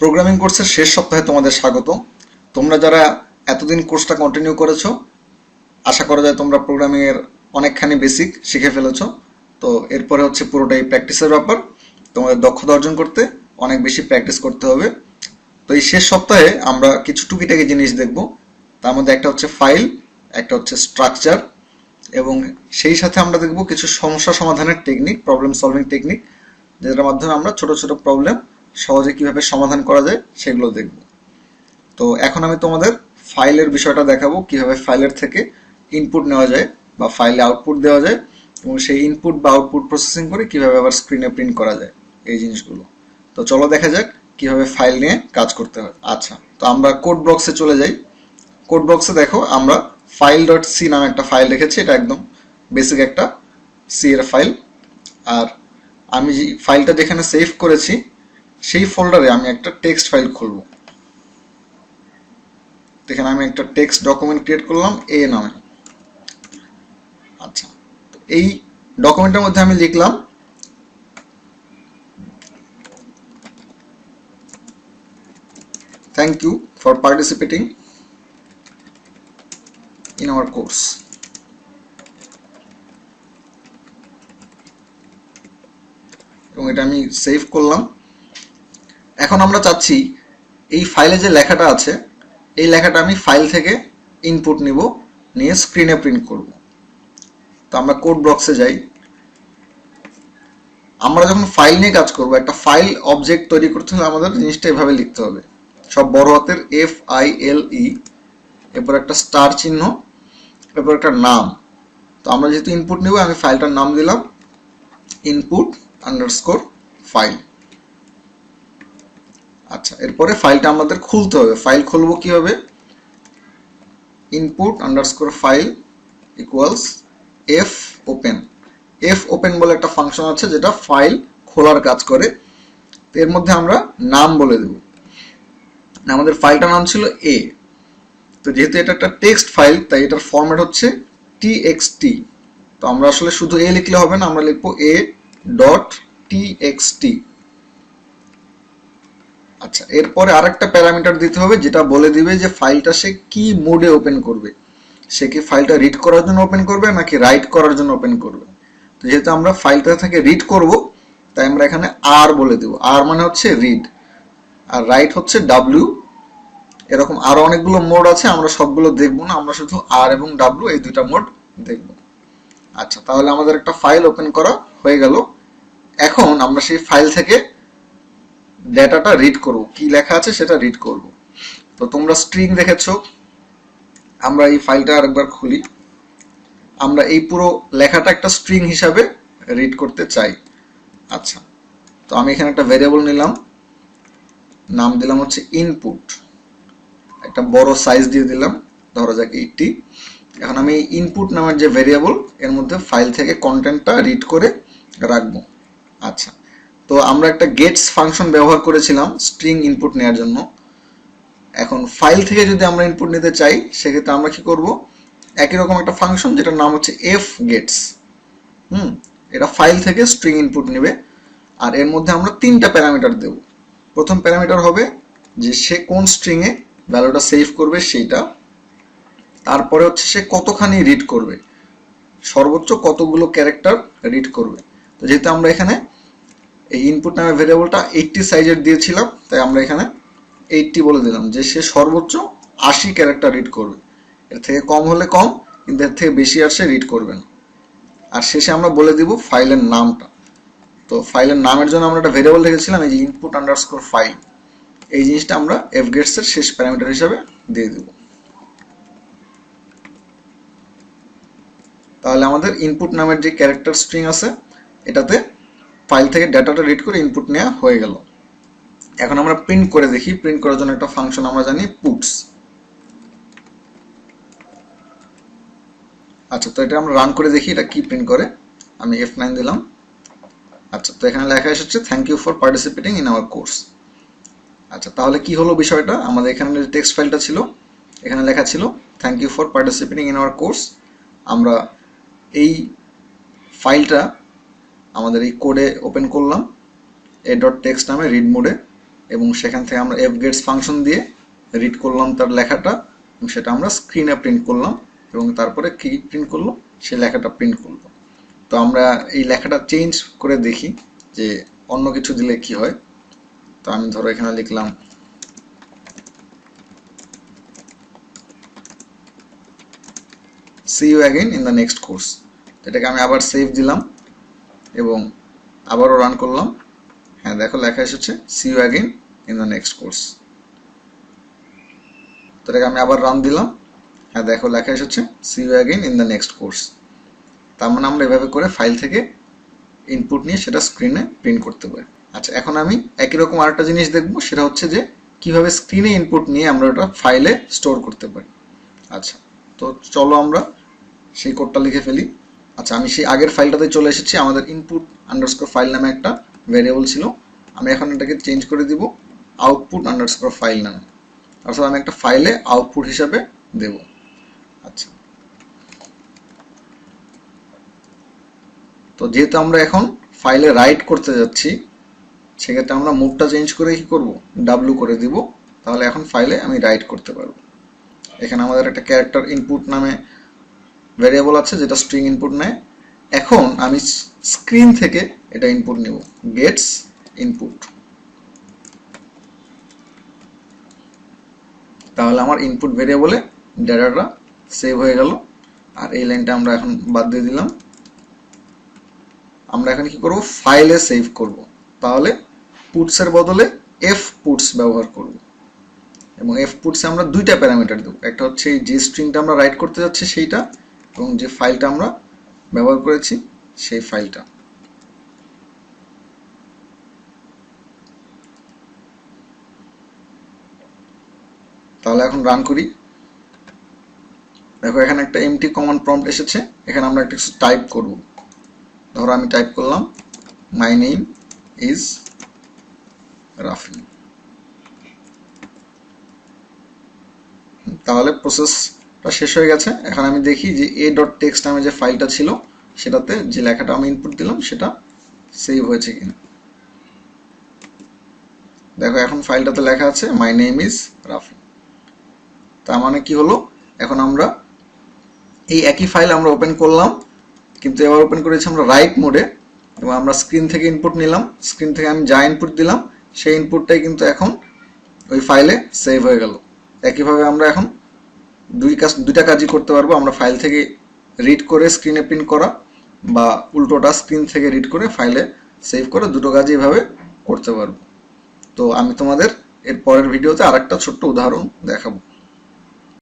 Programming কোর্সের শেষ সপ্তাহে তোমাদের স্বাগত তোমরা যারা এতদিন কোর্সটা কন্টিনিউ করেছ, আশা করা যায় তোমরা প্রোগ্রামিংয়ের অনেকখানি বেসিক শিখে ফেলেছো। তো এরপরে হচ্ছে পুরোটাই প্র্যাকটিসের ব্যাপার। তোমাদের দক্ষতা অর্জন করতে অনেক বেশি প্র্যাকটিস করতে হবে। তো এই শেষ সপ্তাহে আমরা কিছু টুকিটাকি জিনিস দেখব। তার মধ্যে একটা হচ্ছে ফাইল একটা হচ্ছে স্ট্রাকচার এবং সেই সাথে আমরা দেখব কিছু সমস্যা সমাধানের টেকনিক প্রবলেম সলভিং টেকনিক যেটার মাধ্যমে আমরা ছোট ছোট প্রবলেম সহজে কীভাবে সমাধান করা যায় সেগুলো দেখব। তো এখন আমি তোমাদের ফাইলের বিষয়টা দেখাবো, কীভাবে ফাইলের থেকে ইনপুট নেওয়া যায় বা ফাইলে আউটপুট দেওয়া যায় এবং সেই ইনপুট বা আউটপুট প্রসেসিং করে কীভাবে আবার স্ক্রিনে প্রিন্ট করা যায় এই জিনিসগুলো। তো চলো দেখা যাক কীভাবে ফাইল নিয়ে কাজ করতে হয়। আচ্ছা তো আমরা কোড বক্সে চলে যাই। কোড বক্সে দেখো, আমরা ফাইল ডট সি নামে একটা ফাইল রেখেছি, এটা একদম বেসিক একটা সি এর ফাইল আর আমি ফাইলটা যেখানে সেভ করেছি সেই ফোল্ডারে আমি একটা টেক্সট ফাইল খুলব। দেখেন, আমি একটা টেক্সট ডকুমেন্ট ক্রিয়েট করলাম এ নামে। আচ্ছা এই ডকুমেন্টের মধ্যে আমি লিখলাম thank you for participating in our course. এবং এটা আমি সেভ করলাম। এখন আমরা চাচ্ছি এই ফাইলে যে লেখাটা আছে, এই লেখাটা আমি ফাইল থেকে ইনপুট নিব, নিয়ে স্ক্রিনে প্রিন্ট করব। তো আমরা কোড বক্সে যাই। আমরা যখন ফাইল নিয়ে কাজ করব, একটা ফাইল অবজেক্ট তৈরি করতে হলে আমাদের জিনিসটা এভাবে লিখতে হবে। সব বড় হাতের এফ আই এল ই এরপর একটা স্টার চিহ্ন, এরপর একটা নাম। তো আমরা যেহেতু ইনপুট নেব, আমি ফাইলটার নাম দিলাম ইনপুট আন্ডারস্কোর ফাইল আচ্ছা এরপরে ফাইলটা আমাদের খুলতে হবে। ফাইল খুলবো কীভাবে? Input underscore file equals F open F open বলে একটা ফাংশন আছে যেটা ফাইল খোলার কাজ করে। এর মধ্যে আমরা নাম বলে দেব। আমাদের ফাইলটার নাম ছিল এ তো যেহেতু এটা একটা টেক্সট ফাইল তাই এটার ফরম্যাট হচ্ছে টি এক্স টি তো আমরা আসলে শুধু এ লিখলে হবে না, আমরা লিখব এ ডট টি এক্স টি আচ্ছা এরপরে আরেকটা প্যারামিটার দিতে হবে যেটা বলে দিবে যে ফাইলটা সে কি মোডে ওপেন করবে। সে কি ফাইলটা রিড করার জন্য ওপেন করবে নাকি রাইট করার জন্য ওপেন করবে? তো যেহেতু আমরা ফাইলটা থেকে রিড করব, তাই আমরা এখানে আর বলে দেব। আর মানে হচ্ছে রিড আর রাইট হচ্ছে ডাব্লিউ এরকম আরও অনেকগুলো মোড আছে, আমরা সবগুলো দেখব না, আমরা শুধু আর এবং ডাব্লিউ এই দুইটা মোড দেখব। আচ্ছা তাহলে আমাদের একটা ফাইল ওপেন করা হয়ে গেল। এখন আমরা সেই ফাইল থেকে ডেটাটা রিড করব। কি লেখা আছে সেটা রিড করব। তো তোমরা স্ট্রিং দেখেছ। আমরা এই ফাইলটা আরেকবার খুলি। আমরা এই পুরো লেখাটা একটা স্ট্রিং হিসাবে রিড করতে চাই। আচ্ছা তো আমি এখানে একটা ভেরিয়েবল নিলাম। নাম দিলাম হচ্ছে ইনপুট একটা বড় সাইজ দিয়ে দিলাম। ধরা যাক এইটি এখন আমি ইনপুট নামের যে ভেরিয়েবল এর মধ্যে ফাইল থেকে কন্টেন্টটা রিড করে রাখব। আচ্ছা তো আমরা একটা গেটস ফাংশন ব্যবহার করেছিলাম স্ট্রিং ইনপুট নেওয়ার জন্য। এখন ফাইল থেকে যদি আমরা ইনপুট নিতে চাই, সেক্ষেত্রে আমরা কি করব? একই রকম একটা ফাংশন যেটার নাম হচ্ছে এফ গেটস হুম, এটা ফাইল থেকে স্ট্রিং ইনপুট নেবে। আর এর মধ্যে আমরা তিনটা প্যারামিটার দেব। প্রথম প্যারামিটার হবে যে সে কোন স্ট্রিংয়ে ভ্যালুটা সেভ করবে সেইটা। তারপরে হচ্ছে সে কতখানি রিড করবে। সর্বোচ্চ কতগুলো ক্যারেক্টার রিড করবে। তো যেহেতু আমরা এখানে এই ইনপুট নামে ভেরিয়েবলটা এইটটি সাইজের দিয়েছিলাম, তাই আমরা এখানে এইটটি বলে দিলাম যে সে সর্বোচ্চ আশি ক্যারেক্টার রিড করবে। এর থেকে কম হলে কম, কিন্তু এর থেকে বেশি আর সে রিড করবে না। আর শেষে আমরা বলে দিব ফাইলের নামটা। তো ফাইলের নামের জন্য আমরা একটা ভেরিয়েবল রেখেছিলাম, এই যে ইনপুট আন্ডারস্কোর ফাইল এই জিনিসটা আমরা এফ গেটসের শেষ প্যারামিটার হিসাবে দিয়ে দেব। তাহলে আমাদের ইনপুট নামের যে ক্যারেক্টার স্ট্রিং আছে, এটাতে ফাইল থেকে ডাটাটা রিড করে ইনপুট নেওয়া হয়ে গেল। এখন আমরা প্রিন্ট করে দেখি। প্রিন্ট করার জন্য একটা ফাংশন আমরা জানি পুটস আচ্ছা তো এটা আমরা রান করে দেখি এটা কি প্রিন্ট করে। আমি এফ নাইন দিলাম। আচ্ছা তো এখানে লেখা এসেছে thank you for participating in our course আচ্ছা তাহলে কি হলো বিষয়টা? আমাদের এখানে যে টেক্সট ফাইলটা ছিল, এখানে লেখা ছিল thank you for participating in our course আমরা এই ফাইলটা আমাদের এই কোডে ওপেন করলাম এ ডট টেক্সট নামে রিড মোডে এবং সেখান থেকে আমরা এফ গেটস ফাংশন দিয়ে রিড করলাম তার লেখাটা, এবং সেটা আমরা স্ক্রিনে প্রিন্ট করলাম, এবং তারপরে কি প্রিন্ট করল? সেই লেখাটা প্রিন্ট করল। তো আমরা এই লেখাটা চেঞ্জ করে দেখি যে অন্য কিছু দিলে কি হয়। তো আমি ধরো এখানে লিখলাম see you again in the next course এটাকে আমি আবার সেভ দিলাম। এবং আবারও রান করলাম। হ্যাঁ দেখো লেখা এসেছে see you again in the next course তো এটাকে আমি আবার রান দিলাম। হ্যাঁ দেখো লেখা এসেছে see you again in the next course তার মানে আমরা এভাবে করে ফাইল থেকে ইনপুট নিয়ে সেটা স্ক্রিনে প্রিন্ট করতে পারি। আচ্ছা এখন আমি একই রকম আরেকটা জিনিস দেখব, সেটা হচ্ছে যে কীভাবে স্ক্রিনে ইনপুট নিয়ে আমরা ওটা ফাইলে স্টোর করতে পারি। আচ্ছা তো চলো আমরা সেই কোডটা লিখে ফেলি। আচ্ছা আমি সেই আগের ফাইলটাতে চলে এসেছি। আমাদের ইনপুট আন্ডারস্কোর ফাইল নামে একটা ভেরিয়েবল ছিল। আমি এখন এটাকে চেঞ্জ করে দিব আউটপুট আন্ডারস্কোর ফাইল নামে। অর্থাৎ আমি একটা ফাইলে আউটপুট হিসাবে দেব। আচ্ছা। তো যেহেতু আমরা এখন ফাইলে রাইট করতে যাচ্ছি, সেক্ষেত্রে আমরা মুডটা চেঞ্জ করে কি করব? ডাব্লু করে দিব। তাহলে এখন ফাইলে আমি রাইট করতে পারব। এখানে আমাদের একটা ক্যারেক্টার ইনপুট নামে ভেরিয়েবল আছে যেটা স্ট্রিং ইনপুট নেয়। এখন আমি স্ক্রিন থেকে এটা ইনপুট নেব। গেটস ইনপুট তাহলে আমার ইনপুট ভেরিয়েবলে ডেটাটা সেভ হয়ে গেল। আর এই লাইনটা আমরা এখন বাদ দিয়ে দিলাম। আমরা এখন কি করব? ফাইলে সেভ করব। তাহলে পুটসের বদলে এফ পুটস ব্যবহার করব। এবং এফ পুটসে আমরা দুইটা প্যারামিটার দেবো। একটা হচ্ছে যে স্ট্রিংটা আমরা রাইট করতে যাচ্ছি সেইটা এবং যে ফাইলটা আমরা ব্যবহার করেছি, সেই ফাইলটা তাহলে এখন রান করি। দেখো, এখানে একটা এমটি কমান্ড প্রম্পট এসেছে। এখানে আমরা একটা কিছু টাইপ করব। ধরো, আমি টাইপ করলাম মাই নেম ইজ রাফি তাহলে প্রসেসটা শেষ হয়ে গেছে। এখন আমি দেখি যে এ ডট টেক্সট নামে যে ফাইলটা ছিল, সেটাতে যে লেখাটা আমি ইনপুট দিলাম, সেটা সেভ হয়েছে কিনা। দেখো, এখন ফাইলটাতে লেখা আছে মাই নেম ইজ রাফি তার মানে কি হলো? এখন আমরা এই একই ফাইল আমরা ওপেন করলাম, কিন্তু এবার ওপেন করেছি আমরা রাইট মোডে এবং আমরা স্ক্রিন থেকে ইনপুট নিলাম। স্ক্রিন থেকে আমি যা ইনপুট দিলাম, সেই ইনপুটটাই কিন্তু এখন ওই ফাইলে সেভ হয়ে গেল। একইভাবে আমরা এখন দুই কাজ, দুইটা কাজই করতে পারব। আমরা ফাইল থেকে রিড করে স্ক্রিনে প্রিন্ট করা বা উল্টোটা স্ক্রিন থেকে রিড করে ফাইলে সেভ করে দুটো কাজই এভাবে করতে পারব। তো আমি তোমাদের এর পরের ভিডিওতে আরেকটা ছোট্ট উদাহরণ দেখাবো।